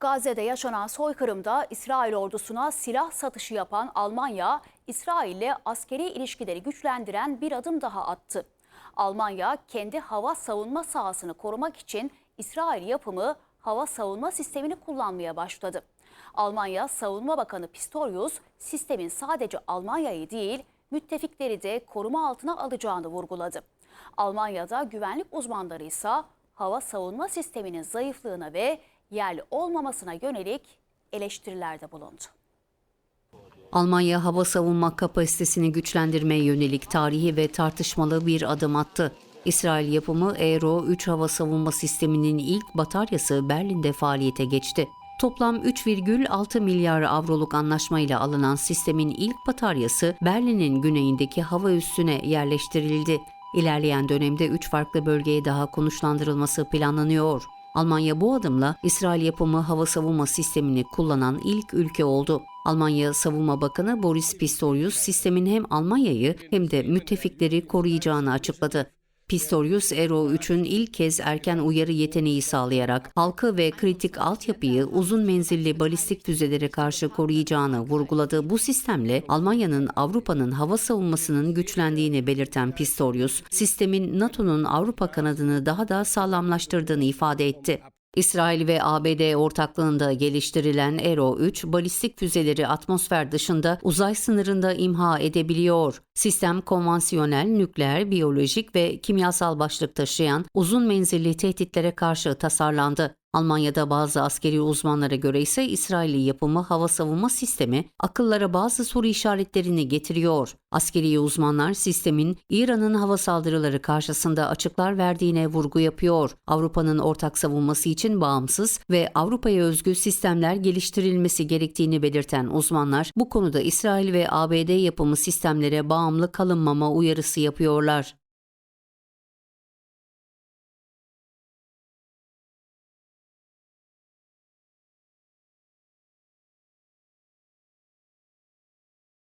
Gazze'de yaşanan soykırımda İsrail ordusuna silah satışı yapan Almanya, İsrail'le askeri ilişkileri güçlendiren bir adım daha attı. Almanya kendi hava savunma sahasını korumak için İsrail yapımı hava savunma sistemini kullanmaya başladı. Almanya Savunma Bakanı Pistorius, sistemin sadece Almanya'yı değil, müttefikleri de koruma altına alacağını vurguladı. Almanya'da güvenlik uzmanları ise hava savunma sisteminin zayıflığına ve yerli olmamasına yönelik eleştirilerde bulundu. Almanya hava savunma kapasitesini güçlendirmeye yönelik tarihi ve tartışmalı bir adım attı. İsrail yapımı Aero 3 hava savunma sisteminin ilk bataryası Berlin'de faaliyete geçti. Toplam 3,6 milyar avroluk anlaşmayla alınan sistemin ilk bataryası Berlin'in güneyindeki hava üssüne yerleştirildi. İlerleyen dönemde 3 farklı bölgeye daha konuşlandırılması planlanıyor. Almanya bu adımla İsrail yapımı hava savunma sistemini kullanan ilk ülke oldu. Almanya Savunma Bakanı Boris Pistorius sistemin hem Almanya'yı hem de müttefikleri koruyacağını açıkladı. Pistorius Aero 3'ün ilk kez erken uyarı yeteneği sağlayarak halkı ve kritik altyapıyı uzun menzilli balistik füzelere karşı koruyacağını vurguladı. Bu sistemle Almanya'nın Avrupa'nın hava savunmasının güçlendiğini belirten Pistorius, sistemin NATO'nun Avrupa kanadını daha da sağlamlaştırdığını ifade etti. İsrail ve ABD ortaklığında geliştirilen Aero 3 balistik füzeleri atmosfer dışında uzay sınırında imha edebiliyor. Sistem konvansiyonel, nükleer, biyolojik ve kimyasal başlık taşıyan uzun menzilli tehditlere karşı tasarlandı. Almanya'da bazı askeri uzmanlara göre ise İsrailli yapımı hava savunma sistemi akıllara bazı soru işaretlerini getiriyor. Askeri uzmanlar sistemin İran'ın hava saldırıları karşısında açıklar verdiğine vurgu yapıyor. Avrupa'nın ortak savunması için bağımsız ve Avrupa'ya özgü sistemler geliştirilmesi gerektiğini belirten uzmanlar bu konuda İsrail ve ABD yapımı sistemlere bağımlı kalınmama uyarısı yapıyorlar.